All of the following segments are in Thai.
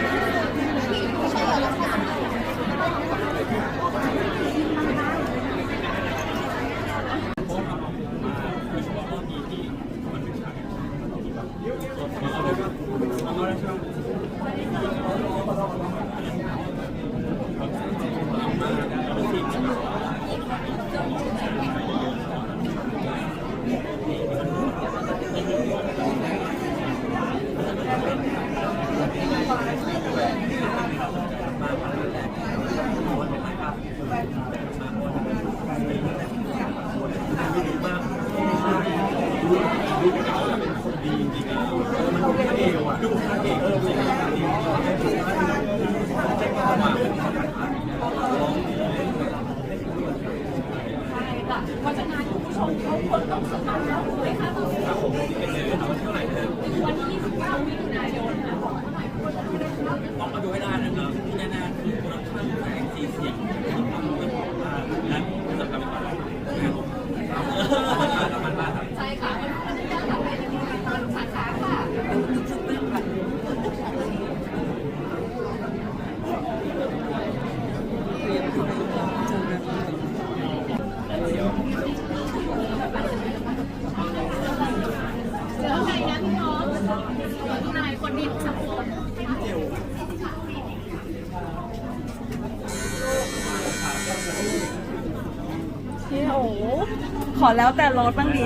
哎，为什么你弟？ เพราะฉะนั้นคุณผู้ชมเขาคนรต้องสมัครแล้วเลยค่าตอนนี้วันที่29มิถุนายน ขอแล้วแต่รถบ้างดิ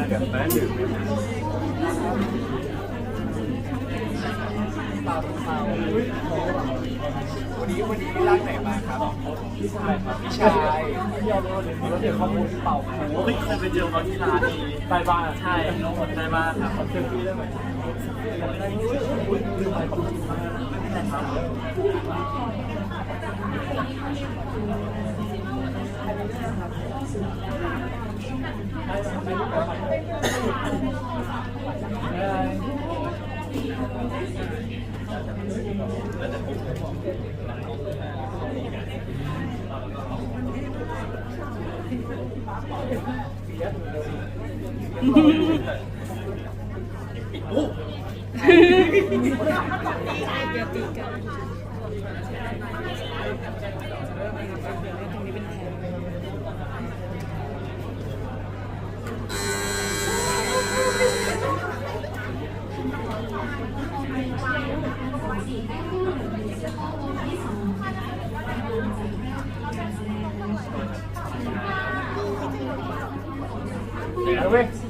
วันนี้วันนี้ร่างไหนมาครับพี่ชายครับพี่ชายพี่ยอมรถเดี๋ยวรถเดี๋ยวข้อมูลที่เป่าโอ้ยเคยไปเจอเขาที่ร้านนี้ใต้บ้านใช่ใต้บ้านครับเขาเชื่อพี่ได้ไหมอุ้ยลืมไปขอบคุณมากไม่เป็นไรครับ เดี๋ยวเว้ย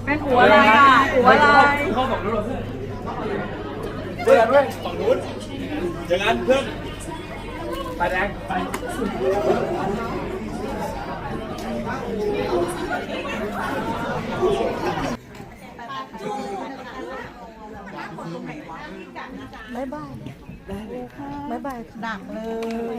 เป็นหัวอะไรอะหัวอะไรเข้าฝั่งนู้นเหรอเพื่อนเว้ยฝั่งนู้นอย่างนั้นเพื่อนไปแดงไป บ๊ายบายบ๊ายบายหนักเลย